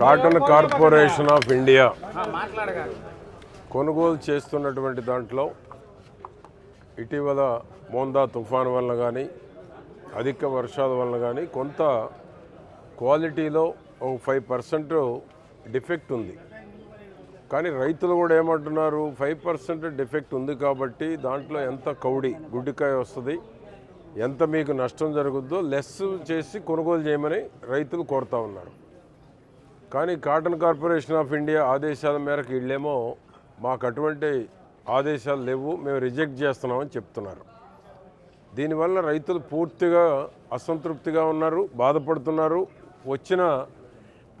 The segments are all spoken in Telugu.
Cotton corporation of India. కొనుగోలు చేస్తున్నటువంటి దాంట్లో ఇటీవల మోందా తుఫాను వల్ల కానీ అధిక వర్షాల వల్ల కానీ కొంత క్వాలిటీలో ఒక ఫైవ్ పర్సెంట్ డిఫెక్ట్ ఉంది. కానీ రైతులు కూడా ఏమంటున్నారు ఫైవ్ పర్సెంట్ డిఫెక్ట్ ఉంది కాబట్టి దాంట్లో ఎంత కౌడి గుడ్డికాయ వస్తుంది ఎంత మీకు నష్టం జరుగుద్దో లెస్ చేసి కొనుగోలు చేయమని రైతులు కోరుతా ఉన్నారు. కానీ కాటన్ కార్పొరేషన్ ఆఫ్ ఇండియా ఆదేశాల మేరకు వీళ్ళేమో మాకు అటువంటి ఆదేశాలు లేవు మేము రిజెక్ట్ చేస్తున్నామని చెప్తున్నారు. దీనివల్ల రైతులు పూర్తిగా అసంతృప్తిగా ఉన్నారు బాధపడుతున్నారు. వచ్చిన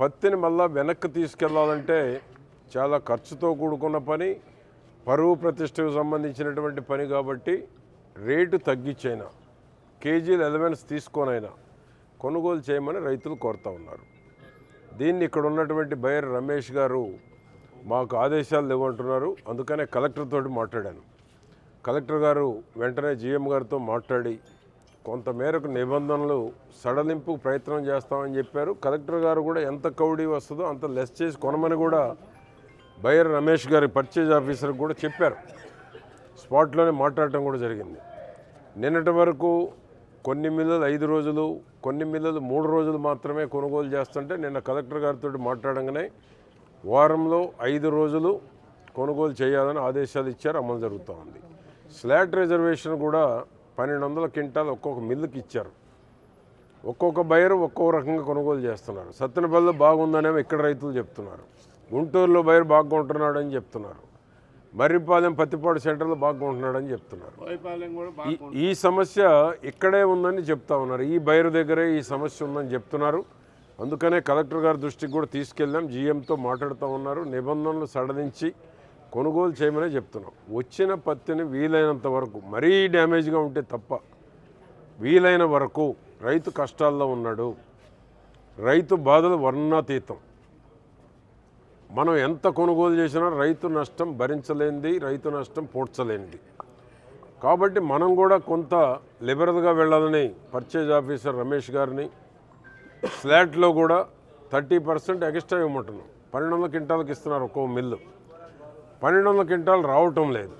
పత్తిని మళ్ళా వెనక్కి తీసుకెళ్ళాలంటే చాలా ఖర్చుతో కూడుకున్న పని పరువు ప్రతిష్టకు సంబంధించినటువంటి పని కాబట్టి రేటు తగ్గించైనా కేజీలు ఎలవెన్స్ తీసుకోనైనా కొనుగోలు చేయమని రైతులు కోరుతా ఉన్నారు. దీన్ని ఇక్కడ ఉన్నటువంటి బయర్ రమేష్ గారు మాకు ఆదేశాలు లేవంటున్నారు అందుకనే కలెక్టర్ తోటి మాట్లాడాను. కలెక్టర్ గారు వెంటనే జీఎం గారితో మాట్లాడి కొంతమేరకు నిబంధనలు సడలింపు ప్రయత్నం చేస్తామని చెప్పారు. కలెక్టర్ గారు కూడా ఎంత కౌడీ వస్తుందో అంత లెస్ చేసి కొనమని కూడా బయర్ రమేష్ గారి పర్చేజ్ ఆఫీసర్కి కూడా చెప్పారు. స్పాట్లోనే మాట్లాడటం కూడా జరిగింది. నిన్నటి వరకు కొన్ని మిల్లులు ఐదు రోజులు కొన్ని మిల్లులు మూడు రోజులు మాత్రమే కొనుగోలు చేస్తుంటే నిన్న కలెక్టర్ గారితో మాట్లాడంగానే వారంలో ఐదు రోజులు కొనుగోలు చేయాలని ఆదేశాలు ఇచ్చారు అమలు జరుగుతూ ఉంది. స్లాట్ రిజర్వేషన్ కూడా పన్నెండు వందల క్వింటాల్ ఒక్కొక్క మిల్లుకి ఇచ్చారు. ఒక్కొక్క బయరు ఒక్కొక్క రకంగా కొనుగోలు చేస్తున్నారు. సత్తెనపల్లిలో బాగుందనేమో ఇక్కడ రైతులు చెప్తున్నారు. గుంటూరులో బయరు బాగుంటున్నాడు అని చెప్తున్నారు. మర్రిపాలెం పత్తిపాడు సెంటర్లో బాగుంటున్నాడు అని చెప్తున్నారు ఈ ఈ సమస్య ఇక్కడే ఉందని చెప్తా ఉన్నారు. ఈ బైరు దగ్గరే ఈ సమస్య ఉందని చెప్తున్నారు. అందుకనే కలెక్టర్ గారి దృష్టికి కూడా తీసుకెళ్ళాం. జీఎంతో మాట్లాడుతూ ఉన్నారు. నిబంధనలు సడలించి కొనుగోలు చేయమనే చెప్తున్నాం. వచ్చిన పత్తిని వీలైనంత వరకు మరీ డ్యామేజ్గా ఉంటే తప్ప వీలైన వరకు రైతు కష్టాల్లో ఉన్నాడు. రైతు బాధలు వర్ణాతీతం. మనం ఎంత కొనుగోలు చేసినా రైతు నష్టం భరించలేనిది రైతు నష్టం పోడ్చలేనిది. కాబట్టి మనం కూడా కొంత లిబరల్గా వెళ్ళాలని పర్చేజ్ ఆఫీసర్ రమేష్ గారిని స్లాట్లో కూడా థర్టీ పర్సెంట్ ఎక్స్ట్రా ఇవ్వమంటున్నాం. పన్నెండు వందల క్వింటాలకు ఇస్తున్నారు ఒక్కో మిల్లు. పన్నెండు వందల క్వింటాలు రావటం లేదు.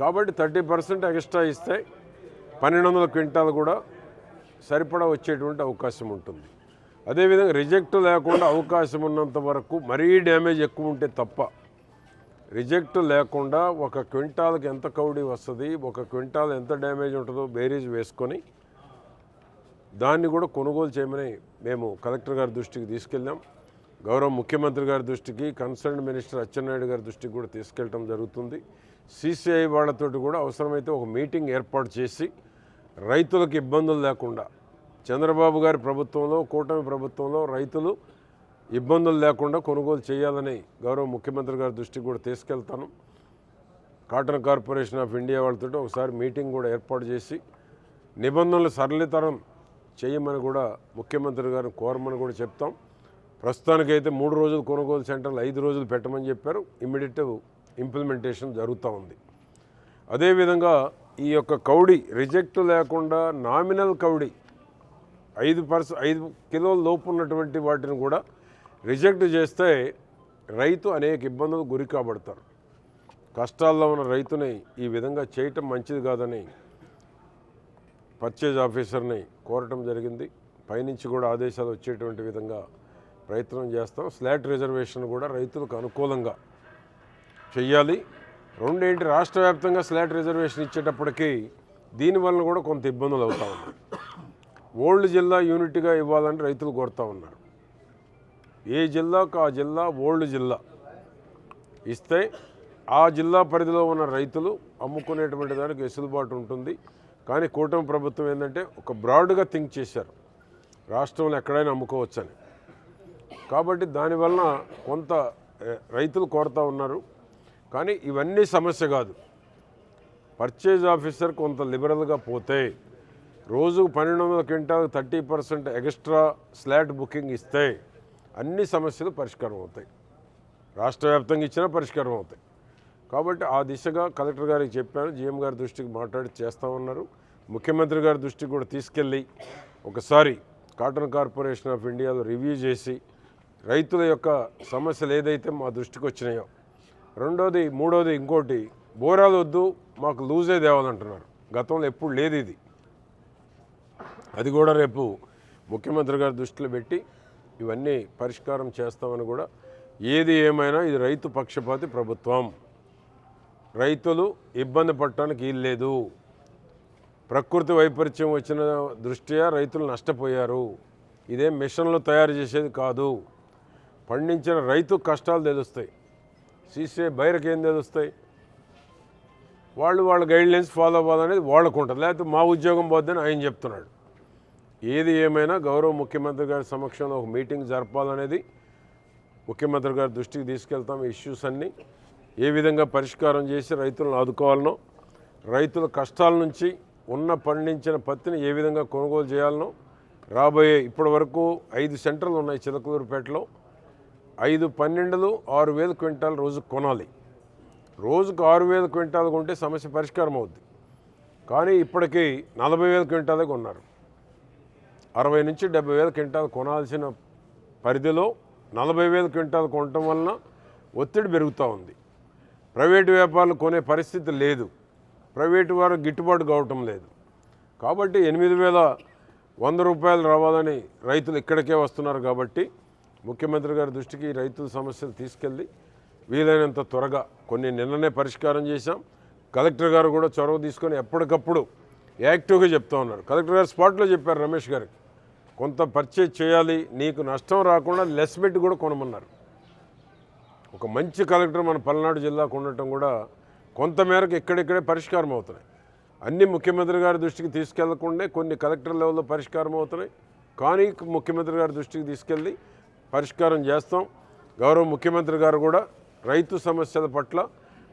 కాబట్టి థర్టీ పర్సెంట్ ఎక్స్ట్రా ఇస్తే పన్నెండు వందల క్వింటాలు కూడా సరిపడా వచ్చేటువంటి అవకాశం ఉంటుంది. అదేవిధంగా రిజెక్ట్ లేకుండా అవకాశం ఉన్నంత వరకు మరీ డ్యామేజ్ ఎక్కువ ఉంటే తప్ప రిజెక్ట్ లేకుండా ఒక క్వింటాల్కి ఎంత కౌడీ వస్తుంది ఒక క్వింటాల్ ఎంత డ్యామేజ్ ఉంటుందో బేరీజ్ వేసుకొని దాన్ని కూడా కొనుగోలు చేయమని మేము కలెక్టర్ గారి దృష్టికి తీసుకెళ్ళాం. గౌరవ ముఖ్యమంత్రి గారి దృష్టికి కన్సర్న్ మినిస్టర్ అచ్చెన్నాయుడు గారి దృష్టికి కూడా తీసుకెళ్ళటం జరుగుతుంది. సిసిఐ వాళ్ళతోటి కూడా అవసరమైతే ఒక మీటింగ్ ఏర్పాటు చేసి రైతులకు ఇబ్బందులు లేకుండా చంద్రబాబు గారి ప్రభుత్వంలో కూటమి ప్రభుత్వంలో రైతులు ఇబ్బందులు లేకుండా కొనుగోలు చేయాలని గౌరవ ముఖ్యమంత్రి గారి దృష్టికి కూడా తీసుకెళ్తాను. కాటన్ కార్పొరేషన్ ఆఫ్ ఇండియా వాళ్ళతో ఒకసారి మీటింగ్ కూడా ఏర్పాటు చేసి నిబంధనలు సరళీతరం చేయమని కూడా ముఖ్యమంత్రి గారిని కోరమని కూడా చెప్తాం. ప్రస్తుతానికైతే మూడు రోజులు కొనుగోలు సెంటర్లు ఐదు రోజులు పెట్టమని చెప్పారు. ఇమ్మీడియట్ ఇంప్లిమెంటేషన్ జరుగుతూ ఉంది. అదేవిధంగా ఈ యొక్క కౌడి రిజెక్ట్ లేకుండా నామినల్ కౌడి ఐదు పర్స ఐదు కిలోల లోపు ఉన్నటువంటి వాటిని కూడా రిజెక్ట్ చేస్తే రైతు అనేక ఇబ్బందులు గురి కాబడతారు. కష్టాల్లో ఉన్న రైతుని ఈ విధంగా చేయటం మంచిది కాదని పర్చేజ్ ఆఫీసర్ని కోరటం జరిగింది. పైనుంచి కూడా ఆదేశాలు వచ్చేటువంటి విధంగా ప్రయత్నం చేస్తాం. స్లాట్ రిజర్వేషన్ కూడా రైతులకు అనుకూలంగా చెయ్యాలి. రెండేంటి రాష్ట్ర వ్యాప్తంగా స్లాట్ రిజర్వేషన్ ఇచ్చేటప్పటికీ దీనివల్ల కూడా కొంత ఇబ్బందులు అవుతా ఉన్నాయి. ఓల్డ్ జిల్లా యూనిట్గా ఇవ్వాలని రైతులు కోరుతూ ఉన్నారు. ఏ జిల్లాకు ఆ జిల్లా ఓల్డ్ జిల్లా ఇస్తే ఆ జిల్లా పరిధిలో ఉన్న రైతులు అమ్ముకునేటువంటి దానికి వెసులుబాటు ఉంటుంది. కానీ కూటమి ప్రభుత్వం ఏంటంటే ఒక బ్రాడ్గా థింక్ చేశారు. రాష్ట్రంలో ఎక్కడైనా అమ్ముకోవచ్చని. కాబట్టి దానివలన కొంత రైతులు కోరుతూ ఉన్నారు. కానీ ఇవన్నీ సమస్య కాదు. పర్చేజ్ ఆఫీసర్ కొంత లిబరల్గా పోతే రోజుకు పన్నెండు వందల quintal thirty percent extra slot booking ఇస్తే అన్ని సమస్యలు పరిష్కారం అవుతాయి. రాష్ట్ర వ్యాప్తంగా ఇచ్చినా పరిష్కారం అవుతాయి. కాబట్టి ఆ దిశగా కలెక్టర్ గారికి చెప్పాను జీఎం గారి దృష్టికి మాట్లాడి చేస్తామన్నారు. ముఖ్యమంత్రి గారి దృష్టికి కూడా తీసుకెళ్ళి ఒకసారి కాటన్ కార్పొరేషన్ ఆఫ్ ఇండియాలో రివ్యూ చేసి రైతుల యొక్క సమస్యలు ఏదైతే మా దృష్టికి వచ్చినాయో రెండోది మూడోది ఇంకోటి బోరాలు వద్దు మాకు లూజే తేవాలంటున్నారు. గతంలో ఎప్పుడు లేదు ఇది. అది కూడా రేపు ముఖ్యమంత్రి గారి దృష్టిలో పెట్టి ఇవన్నీ పరిష్కారం చేస్తామని కూడా ఏది ఏమైనా ఇది రైతు పక్షపాతి ప్రభుత్వం. రైతులు ఇబ్బంది పడటానికి వీల్లేదు ప్రకృతి వైపరీత్యం వచ్చిన దృష్ట్యా రైతులు నష్టపోయారు. ఇదే మిషన్లు తయారు చేసేది కాదు. పండించిన రైతు కష్టాలు తెలుస్తాయి. సీసీఐ బైరకి ఏం తెలుస్తాయి? వాళ్ళు వాళ్ళ గైడ్లైన్స్ ఫాలో అవ్వాలనేది వాళ్ళకు ఉంటుంది లేకపోతే మా ఉద్యోగం పోద్దని ఆయన చెప్తున్నాడు. ఏది ఏమైనా గౌరవ ముఖ్యమంత్రి గారి సమక్షంలో ఒక మీటింగ్ జరపాలనేది ముఖ్యమంత్రి గారి దృష్టికి తీసుకెళ్తాం ఈ ఇష్యూస్ అన్నీ. ఏ విధంగా పరిష్కారం చేసి రైతులను ఆదుకోవాలనో రైతుల కష్టాల నుంచి ఉన్న పండించిన పత్తిని ఏ విధంగా కొనుగోలు చేయాలనో రాబోయే ఇప్పటి వరకు ఐదు సెంటర్లు ఉన్నాయి చిలకలూరుపేటలో. ఐదు పన్నెండులు ఆరు వేల క్వింటాల్ రోజు కొనాలి. రోజుకు ఆరు వేల క్వింటాల్ కొంటే సమస్య పరిష్కారం అవుద్ది. కానీ ఇప్పటికీ నలభై వేల క్వింటాలే కొన్నారు. అరవై నుంచి డెబ్బై వేల క్వింటాలు కొనాల్సిన పరిధిలో నలభై వేల క్వింటాల్ కొనటం వలన ఒత్తిడి పెరుగుతూ ఉంది. ప్రైవేటు వ్యాపారులు కొనే పరిస్థితి లేదు. ప్రైవేటు వారు గిట్టుబాటు కావటం లేదు. కాబట్టి ఎనిమిది వేల వంద రూపాయలు రావాలని రైతులు ఇక్కడికే వస్తున్నారు కాబట్టి ముఖ్యమంత్రి గారి దృష్టికి రైతుల సమస్యలు తీసుకెళ్ళి వీలైనంత త్వరగా కొన్ని నిన్ననే పరిష్కారం చేశాం. కలెక్టర్ గారు కూడా చొరవ తీసుకొని ఎప్పటికప్పుడు యాక్టివ్గా చెప్తా ఉన్నారు. కలెక్టర్ గారు స్పాట్లో చెప్పారు రమేష్ గారికి. కొంత పర్చేజ్ చేయాలి నీకు నష్టం రాకుండా లెస్ పెట్టి కూడా కొనమన్నారు. ఒక మంచి కలెక్టర్ మన పల్నాడు జిల్లాకు ఉండటం కూడా కొంతమేరకు ఇక్కడిక్కడే పరిష్కారం అవుతున్నాయి. అన్ని ముఖ్యమంత్రి గారి దృష్టికి తీసుకెళ్ళకుండా కొన్ని కలెక్టర్ లెవెల్లో పరిష్కారం అవుతున్నాయి. కానీ ముఖ్యమంత్రి గారి దృష్టికి తీసుకెళ్ళి పరిష్కారం చేస్తాం. గౌరవ ముఖ్యమంత్రి గారు కూడా రైతు సమస్యల పట్ల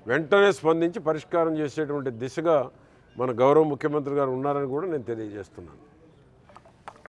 వెంటనే స్పందించి పరిష్కారం చేసేటువంటి దిశగా మన గౌరవ ముఖ్యమంత్రి గారు ఉన్నారని కూడా నేను తెలియజేస్తున్నాను.